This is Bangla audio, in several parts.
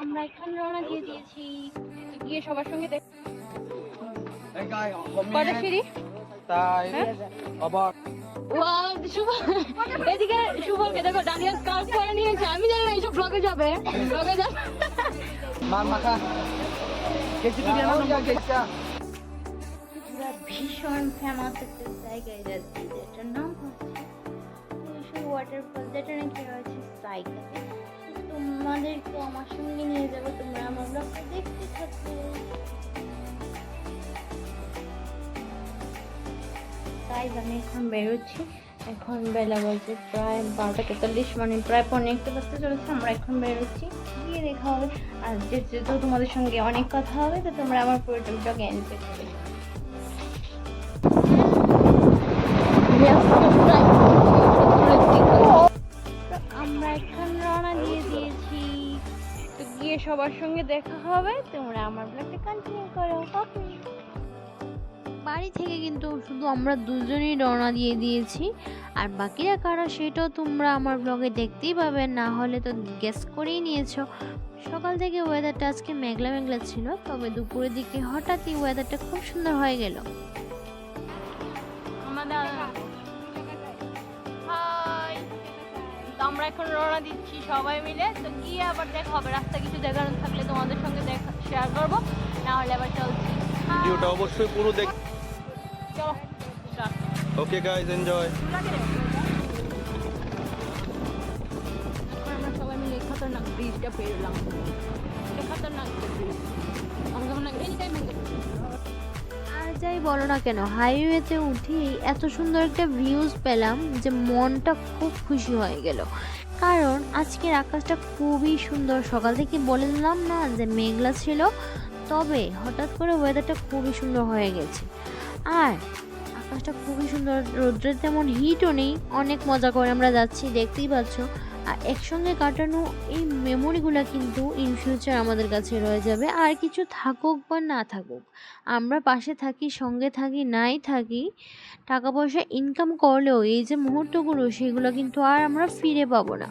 আমরা এখানে রওনা দিয়ে দিয়েছি। গিয়ে সবার সঙ্গে দেখ কয়টা সিঁড়ি? তাই হ্যাঁ? আবার এদিকে শুভকে দেখো ডালিয়া স্কার্ফ পরে নিয়েছে। আমি জানি না এইসব ব্লগে যাবে। ব্লগে যাবে। মার মাখা কেজি তুমি আমার নাম কেসা ভীষণ ফেমাস একটা জায়গায় যাচ্ছি যেটার নাম হচ্ছে ওয়াটারফল যেটা নাকি রয়েছে সাইকেলে তোমাদেরকে আমার সঙ্গে নিয়ে যাব, তোমরা আমার ব্লগটা দেখতে থাকো। তাই আমি এখন বেরোচ্ছি। এখন বেলা বাজে প্রায় বারোটা তেতাল্লিশ মানে প্রায় পনেরো একটা বাজতে চলেছে, আমরা এখন বেরোচ্ছি। গিয়ে দেখা হবে। আর যেহেতু তোমাদের সঙ্গে অনেক কথা হবে, তো তোমরা আমার পুরোটা ব্লগ এনজয় করবে সবার সঙ্গে দেখা হবে তোমরা আমার ব্লগটা কন্টিনিউ করো ওকে বাড়ি থেকে কিন্তু শুধু আমরা দুজনেই রওনা দিয়ে দিয়েছি। আর বাকিরা কারা সেটাও তোমরা আমার ব্লগে দেখতেই পাবে না হলে তো গেস করেই নিয়েছো। সকাল থেকে ওয়েদারটা আজকে মেঘলা মেঘলা ছিল তবে দুপুরের দিকে হঠাৎই ওয়েদারটা খুব সুন্দর হয়ে গেল। আমাদের আমরা এখন রওনা দিচ্ছি সবাই মিলে। তো গিয়ে আবার দেখা হবে। রাস্তা কিছু দেখানো থাকলে তোমাদের সঙ্গে দেখা শেয়ার করব। না হলে আবার চলছি। ভিডিওটা অবশ্যই পুরো দেখ চলো. ওকে গাইস এনজয় আমরা সবাই মিলে খতরনাক ব্রিজটা পেরোলাম। খতরনাক ব্রিজ হয় এনি টাইম যাই বলো না কেন হাইওয়েতে উঠেই এত সুন্দর একটা ভিউজ পেলাম যে মনটা খুব খুশি হয়ে গেল। কারণ আজকের আকাশটা খুবই সুন্দর। সকাল থেকে বলে দিলাম না যে মেঘলা ছিল, তবে হঠাৎ করে ওয়েদারটা খুবই সুন্দর হয়ে গেছে। আর আকাশটা খুবই সুন্দর রোদ্রের তেমন হিটও নেই, অনেক মজা করে আমরা যাচ্ছি, দেখতেই পাচ্ছ। আর একসঙ্গে কাটানো এই মেমোরিগুলো কিন্তু ইন ফিউচার আমাদের কাছে রয়ে যাবে। আর কিছু থাকুক বা না থাকুক, আমরা পাশে থাকি, সঙ্গে থাকি, নাই থাকি টাকা পয়সা ইনকাম করলেও এই যে মুহূর্তগুলো, সেগুলো কিন্তু আর আমরা ফিরে পাবো না।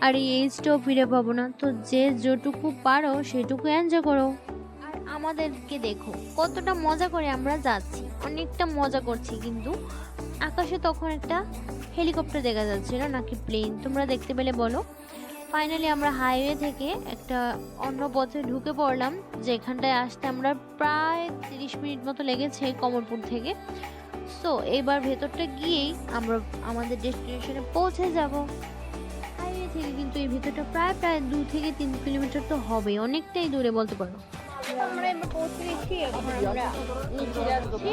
আর এই এজটাও ফিরে পাবো না। তো যে যেটুকু পারো, সেটুকু এনজয় করো। আর আমাদেরকে দেখো, কতটা মজা করে আমরা যাচ্ছি। অনেকটা মজা করছি কিন্তু। আকাশে তখন একটা হেলিকপ্টার দেখা যাচ্ছিল নাকি প্লেন তোমরা দেখতে পেলে বলো। ফাইনালি আমরা হাইওয়ে থেকে একটা অন্য পথে ঢুকে পড়লাম, যেখানটায় আসতে আমরা প্রায় তিরিশ মিনিট মতো লেগেছে কমলপুর থেকে। সো এবার ভেতরটা গিয়েই আমরা আমাদের ডেস্টিনেশনে পৌঁছে যাব। হাইওয়ে থেকে কিন্তু এই ভেতরটা প্রায় প্রায় দু থেকে তিন কিলোমিটার তো হবে অনেকটাই দূরে বলতে পারো। আমরা পৌঁছে গেছি আমরা নিচে যাচ্ছি।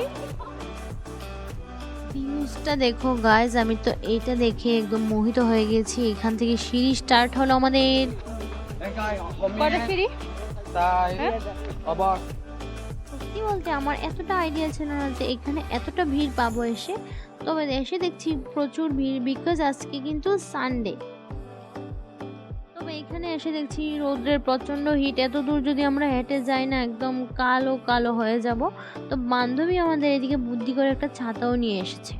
ভিউজটা দেখো গাইজ আমি তো এটা দেখে একদম মোহিত হয়ে গেছি। এখান থেকে সিঁড়ি স্টার্ট হলো আমাদের। কটা সিঁড়ি? তাই হ্যাঁ? সত্যি বলতে আমার এতটা আইডিয়া ছিল না যে এখানে এতটা ভিড় পাবো এসে। তবে এসে দেখছি প্রচুর ভিড় বিকজ আজকে কিন্তু সানডে তবে এখানে এসে দেখছি রোদ্রের প্রচণ্ড হিট এত দূর যদি আমরা হেঁটে যাই না একদম কালো কালো হয়ে যাব। তো বান্ধবী আমাদের এদিকে বুদ্ধি করে একটা ছাতাও নিয়ে এসেছে।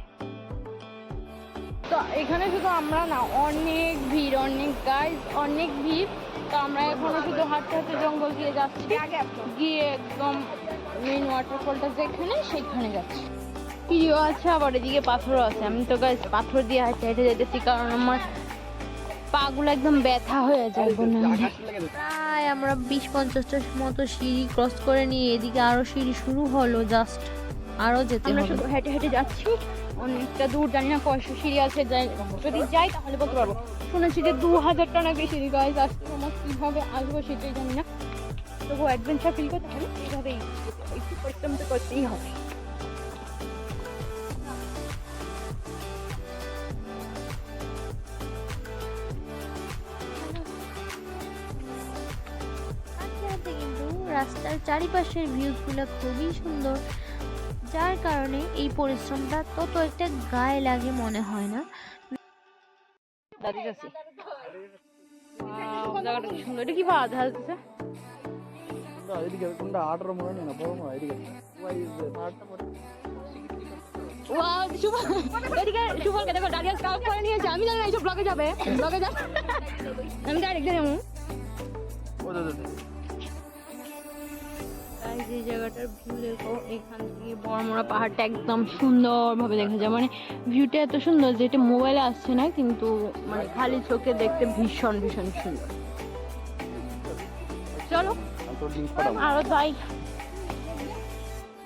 তো এখানে শুধু আমরা না অনেক ভিড় অনেক গাইজ অনেক ভিড়। তো আমরা এখনও শুধু হাঁটতে হাঁটতে জঙ্গল দিয়ে যাচ্ছি। গিয়ে একদম মেইন ওয়াটারফলটা যেখানে সেখানে যাচ্ছি। প্রিয় আছে আবার এদিকে পাথরও আছে। আমি তো গাইজ পাথর দিয়ে হাঁটতে হেঁটে যেতেছি কারণ আমার পাগুলো একদম ব্যথা হয়ে যায় বলে প্রায় আমরা বিশ পঞ্চাশটার মতো সিঁড়ি ক্রস করে নিয়ে এদিকে আরও সিঁড়ি শুরু হলো জাস্ট আরও যেতে আমরা শুধু হেঁটে হেঁটে যাচ্ছি অনেকটা দূর জানি না কয়শো সিঁড়ি আছে যাই- যদি যাই তাহলে বলতে পারব। শুনেছি যে দু হাজার টাকা বেশি গাইজ আসতে আমার কীভাবে আসব সেটাই জানি না। তবু অ্যাডভেঞ্চার ফিল করতে হলে এইভাবেই একটু পরিশ্রম তো করতেই হবে। রাস্তার চারিপাশের ভিউজগুলো খুবই সুন্দর। যার কারণে এই পরিশ্রমটা তত একটা গায়ে লাগে মনে হয় না। জায়গাটা সুন্দর। এটা কি হয়, আমি জানি এইসব ব্লগে যাবে। ব্লগে যাবে। আমি ডাইরেক্ট যাব গাইজ এই জায়গাটার ভিউ দেখো, এখান থেকে বড়মোড়া পাহাড়টা একদম সুন্দরভাবে দেখা যায়। মানে ভিউটা এত সুন্দর যেটা মোবাইলে আসছে না, কিন্তু মানে খালি চোখে দেখতে ভীষণ ভীষণ সুন্দর। চলো, আরও যাই।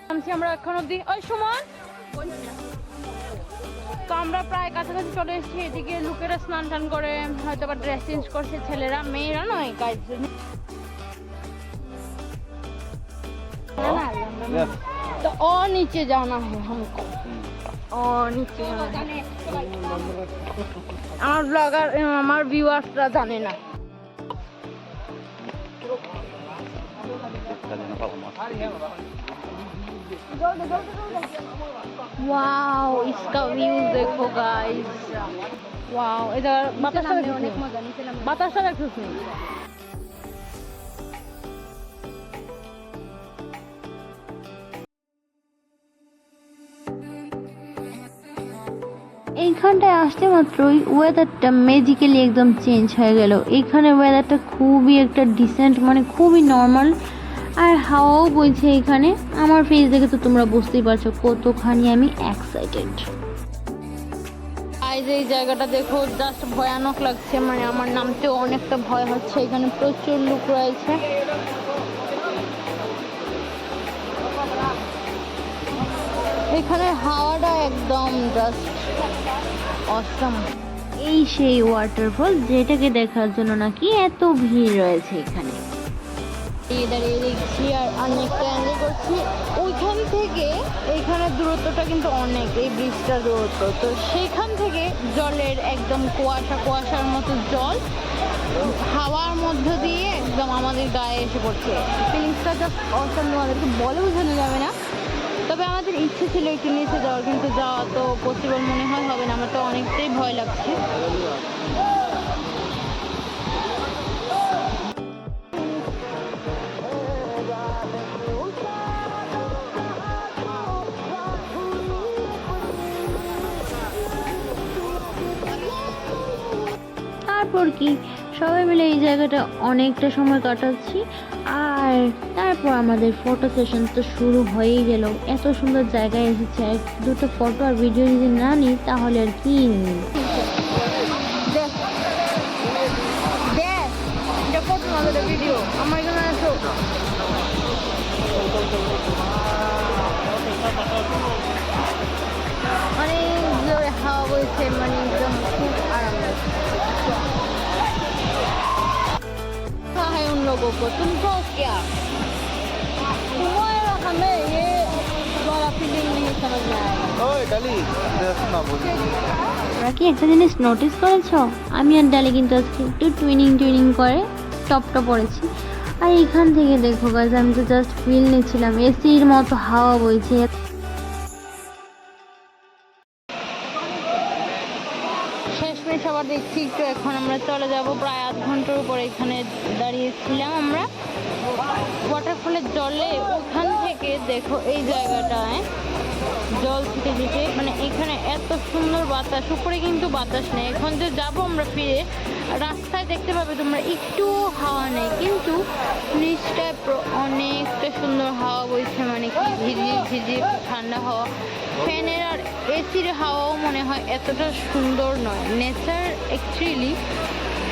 নামছি আমরা এখন অব্দি ওই সুমন, তো আমরা প্রায় কাছাকাছি চলে এসেছি, এদিকে লোকেরা স্নান টান করে হয়তো বা ড্রেস চেঞ্জ করছে, ছেলেরা, মেয়েরা নয় কাজ तो और नीचे जाना है हमको और नीचे जाना है আমার ব্লগার আমার ভিউয়ার্সরা জানে না ওয়াও इसका व्यू देखो गाइस ওয়াও এটা বাতাসটা অনেক মজা বাতাসটা দেখছো এইখানটায় আসতে মাত্রই ওয়েদারটা ম্যাজিক্যালি একদম চেঞ্জ হয়ে গেল। এইখানে ওয়েদারটা খুবই একটা ডিসেন্ট মানে খুবই নর্মাল আর হাওয়াও বইছে এখানে আমার ফেস দেখে তো তোমরা বুঝতেই পারছ কতখানি আমি এক্সাইটেড গাইজ এই জায়গাটা দেখো জাস্ট ভয়ানক লাগছে। মানে আমার নামতেও অনেকটা ভয় হচ্ছে। এখানে প্রচুর লোক রয়েছে। এখানে হাওয়াটা একদম জাস্ট অসম এই সেই ওয়াটারফল যেটাকে দেখার জন্য নাকি এত ভিড় রয়েছে এখানে। দাঁড়িয়ে দেখছি আর অনেকটা এনজয় করছি। ওইখান থেকে এইখানে দূরত্বটা কিন্তু অনেক, এই ব্রিজটার দূরত্ব। তো সেইখান থেকে জলের একদম কুয়াশা, কুয়াশার মতো জল হাওয়ার মধ্য দিয়ে একদম আমাদের গায়ে এসে পড়ছে। ফিলিংসটা জাস্ট অসম তোমাদেরকে বলে বোঝানো যাবে না। তবে আমাদের ইচ্ছে ছিল একটু নিচে যাওয়ার, কিন্তু যাওয়া তো পসিবল মনে হয় হবে না। আমার তো অনেকটাই ভয় লাগছে। তারপর কি? সবাই মিলে এই জায়গাটা অনেকটা সময় কাটাচ্ছি। আর তারপর আমাদের ফটো সেশন তো শুরু হয়েই গেল। এত সুন্দর জায়গায় এসেছি। আর দুটো ফটো আর ভিডিও যদি না নিই, তাহলে আর কি নিই ভিডিও আমার অনেক হাওয়া বইছে মানে колко তোমরা কি একটা জিনিস নোটিস করেছ? আমি আর ডালি কিন্তু আজকে একটু টুইনিং টুইনিং করে টপটা পড়েছি। আর এখান থেকে দেখো গাছ আমি তো জাস্ট ফিল নিচ্ছিলাম। এসির মতো হাওয়া বইছে। আবার দেখছি একটু এখন আমরা চলে যাব প্রায় আধ ঘণ্টার উপর এখানে দাঁড়িয়েছিলাম আমরা। ওয়াটারফলের জলে ওখান থেকে দেখো এই জায়গাটায় জল ছিটে ছিটে মানে এখানে এত সুন্দর বাতাস, উপরে কিন্তু বাতাস নেই। এখন যে যাব আমরা ফিরে, রাস্তায় দেখতে পাবে তোমরা একটু হাওয়া নেই, কিন্তু নিচটায় অনেকটা সুন্দর হাওয়া বইছে মানে কি ঝিঝি ঝিঝি ঠান্ডা হাওয়া। ফ্যানের আর এসির হাওয়াও মনে হয় এতটা সুন্দর নয়। নেচার অ্যাকচুয়ালি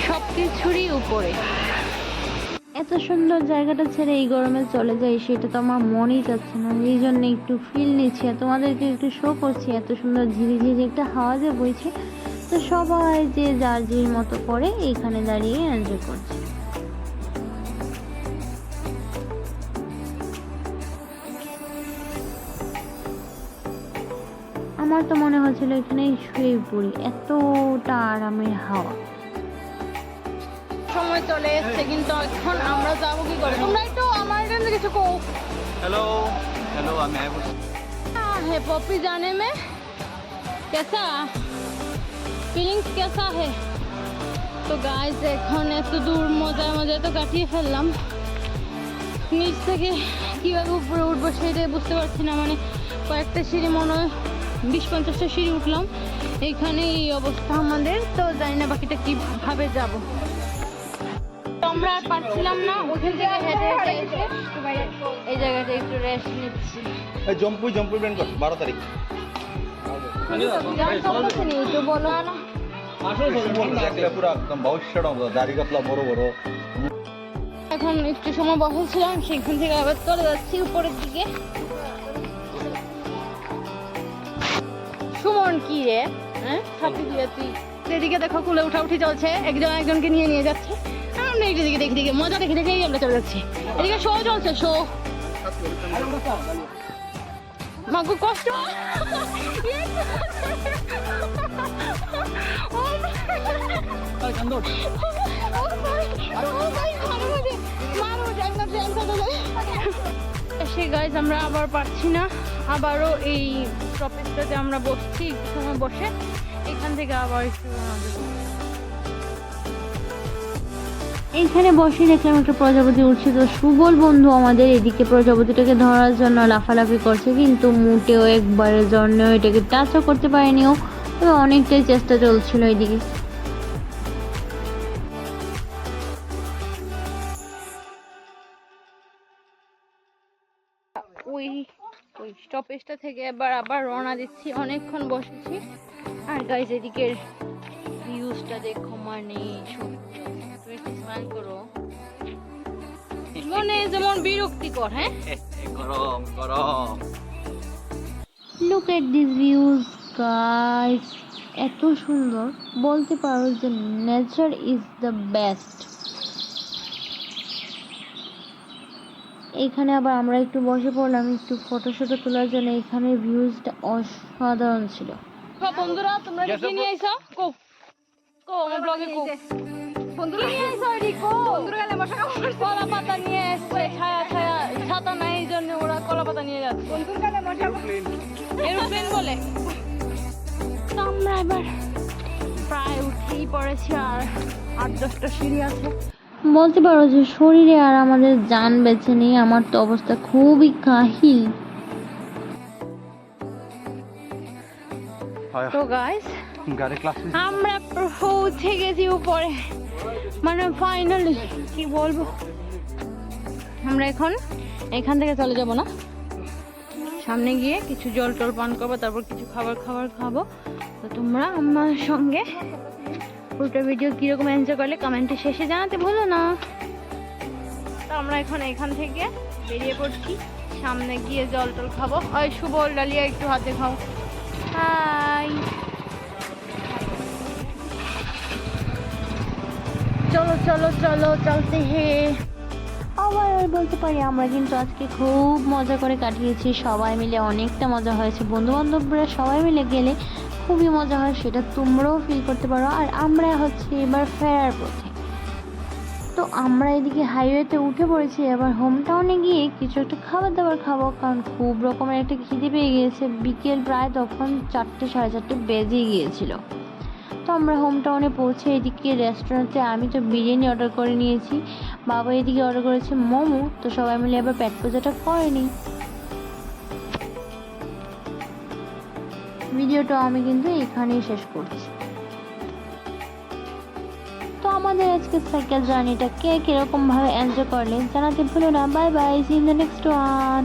সব কিছুরই উপরে। এত সুন্দর জায়গাটা ছেড়ে এই গরমে চলে যাই, সেটা তো আমার মনেই যাচ্ছে না। এই জন্য একটু ফিল নিচ্ছি আর তোমাদেরকে একটু শো করছি, এত সুন্দর ঝিরি ঝিরি একটা হাওয়া যে বইছে। তো সবাই যে যার জির মতো করে এইখানে দাঁড়িয়ে এনজয় করছে। আমার তো মনে হচ্ছিল এখানে শুয়ে পড়ি, এতটা আরামের হাওয়া। সময় চলে এসছে কিন্তু এখন আমরা যাবো কি করে তোমরা একটু আমার এখান থেকে কিছু কো হ্যালো হ্যালো আমি আয় বলছি है पॉपी जाने में कैसा ফিলিংস कैसा है তো গাইস এখন এত দূর মজায় মজায় তো কাটিয়ে ফেললাম নিচ থেকে কীভাবে উপরে উঠবো সেটাই বুঝতে পারছি না মানে কয়েকটা সিঁড়ি মনে হয় বিশ পঞ্চাশটা সিঁড়ি উঠলাম এইখানে এই অবস্থা আমাদের তো জানি না বাকিটা কীভাবে যাব তো আমরা আর পারছিলাম না ওখান থেকে হেঁটে হেঁটে এসে এই জায়গাটা একটু রেস্ট নিচ্ছি। এই জম্পুই জম্পুই ব্যান্ড কর বারো তারিখ। তো বলো না। এখন একটু সময় বসেছিলাম সেখান থেকে আবার চলে যাচ্ছি উপরের দিকে। সুমন কি রে? হ্যাঁ? তুই এদিকে দেখো কুলে উঠা উঠি চলছে একজন একজনকে নিয়ে নিয়ে যাচ্ছে। আমরা এদিকে দেখি দেখি মজা দেখে দেখেই আমরা চলে যাচ্ছি। এদিকে শো চলছে শো। মাগু কষ্ট। সে গাইজ আমরা আবার পারছি না। আবারও এই টপিকটাতে আমরা বসছি একটু সময় বসে। এখান থেকে আবার একটু আমাদের এইখানে বসে দেখলাম একটা প্রজাপতি উঠছে তো সুবল বন্ধু আমাদের এদিকে প্রজাপতিটাকে ধরার জন্য লাফালাফি করছে, কিন্তু মোটেও একবারের জন্য এটাকে টাচও করতে পারেনি ও। তবে অনেকটাই চেষ্টা চলছিল এদিকে। ওই ওই স্টপেজটা থেকে এবার আবার রওনা দিচ্ছি। অনেকক্ষণ বসেছি। আর গাইজ এদিকের ভিউজটা দেখো মানে সত্যি। তুমি একটু স্মাইল করো। মনে যেমন বিরক্তিকর হ্যাঁ? গরম গরম। Look at this views guys এত সুন্দর। বলতে পারো যে নেচার ইজ দ্য বেস্ট এখানে আবার আমরা একটু বসে পড়লাম একটু ফটো শটো তোলার জন্য। এখানে ভিউজটা অসাধারণ ছিল। বন্ধুরা তোমরা কি নিয়ে আইছো? কো। কো আমার ব্লগে কো। বন্ধুরা নিয়ে আইছো এডি কো বন্ধুরা গেলে মশা কামড় কলা পাতা নিয়ে এসছে ছায়া ছায়া ছাতা নাই এই জন্য ওরা কলা পাতা নিয়ে যাচ্ছে। বন্ধুর গেলে মশা এরোপ্লেন বলে। তো আমরা এবার প্রায় উঠেই পড়েছি আর আট দশটা সিঁড়ি আছে। বলতে পারো যে শরীরে আর আমাদের যান বেছে নেই আমার তো অবস্থা খুবই কাহিল। তো গাইস গাড়ি ক্লাস আমরা পৌঁছে গেছি উপরে। মানে ফাইনালি কি বলব? আমরা এখন এখান থেকে চলে যাব না। সামনে গিয়ে কিছু জল টল পান করব, তারপর কিছু খাবার খাবার খাব। তো তোমরা আমার সঙ্গে পুরোটা ভিডিও কীরকম এনজয় করলে কমেন্টে শেষে জানাতে ভুলো না। তো আমরা এখন এখান থেকে বেরিয়ে পড়ছি। সামনে গিয়ে জল টল খাব। ওই সুবল ডালিয়া, একটু হাতে খাও। হাই চলো চলো চলো, চলতে হে। আবার বলতে পারি, আমরা কিন্তু আজকে খুব মজা করে কাটিয়েছি। সবাই মিলে অনেকটা মজা হয়েছে। বন্ধু বান্ধবরা সবাই মিলে গেলে খুবই মজা হয়, সেটা তোমরাও ফিল করতে পারো। আর আমরা হচ্ছে এবার ফেরার পথে। তো আমরা এদিকে হাইওয়েতে উঠে পড়েছি, এবার হোম টাউনে গিয়ে কিছু একটা খাবার দাবার খাব, কারণ খুব রকমের একটা খিদে পেয়ে গিয়েছে। বিকেল প্রায় তখন চারটে, সাড়ে চারটে বেজে গিয়েছিল। তো আমরা হোম টাউনে পৌঁছে এদিকে রেস্টুরেন্টে আমি তো বিরিয়ানি অর্ডার করে নিয়েছি। বাবা এদিকে অর্ডার করেছে মোমো, তো সবাই মিলে আবার প্যাট পূজাটা করেনি ভিডিওটা আমি কিন্তু এখানেই শেষ করছি। তো আমাদের আজকে সাইকেল জার্নিটা কে কীরকম ভাবে এনজয় করলেন জানাতে ভুলো না। Bye bye see in the next one